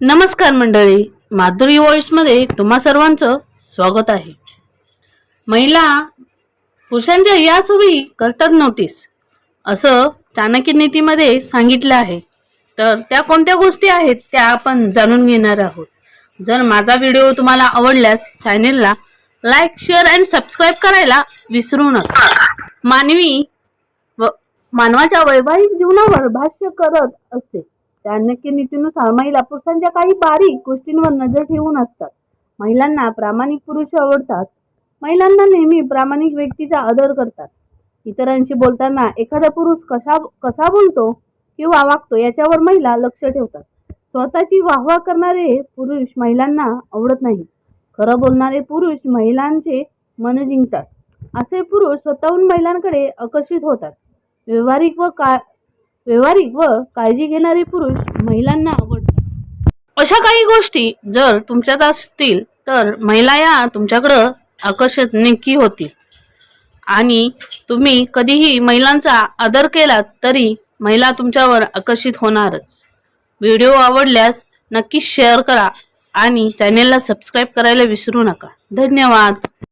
नमस्कार मंडळी माधुरी मध्ये तुम्हा सर्वांचं स्वागत आहे. महिला पुरुषांच्या या सवयी करतात नोटीस असं चाणक्य नीतीमध्ये सांगितलं आहे. तर त्या कोणत्या गोष्टी आहेत त्या आपण जाणून घेणार आहोत. जर माझा व्हिडिओ तुम्हाला आवडल्यास चॅनेलला लाईक शेअर अँड सबस्क्राईब करायला विसरू नका. मानवी व मानवाच्या वैवाहिक जीवनावर भाष्य करत असते. चाणक्य नीतीनुसार महिला पुरुषांच्या काही बारीक गोष्टींवर नजर ठेवून असतात. महिलांना प्रामाणिक पुरुष आवडतात. महिलांना नेहमी प्रामाणिक व्यक्तीचा आदर करतात. इतरांशी बोलताना एखादा पुरुष कसा कसा बोलतो किंवा वागतो याच्यावर महिला लक्ष ठेवतात. स्वतःची वाहवा करणारे पुरुष महिलांना आवडत नाही. खरं बोलणारे पुरुष महिलांचे मन जिंकतात. असे पुरुष स्वतःहून महिलांकडे आकर्षित होतात. व्यवहारिक व का व्यवहारिक व काळजी घेणारे पुरुष महिलांना आवडतात. अशा काही गोष्टी जर तुमच्यात असतील तर महिला या तुमच्याकडं आकर्षित नक्की होतील. आणि तुम्ही कधीही महिलांचा आदर केलात तरी महिला तुमच्यावर आकर्षित होणारच. व्हिडिओ आवडल्यास नक्की शेअर करा आणि चॅनेलला सबस्क्राईब करायला विसरू नका. धन्यवाद.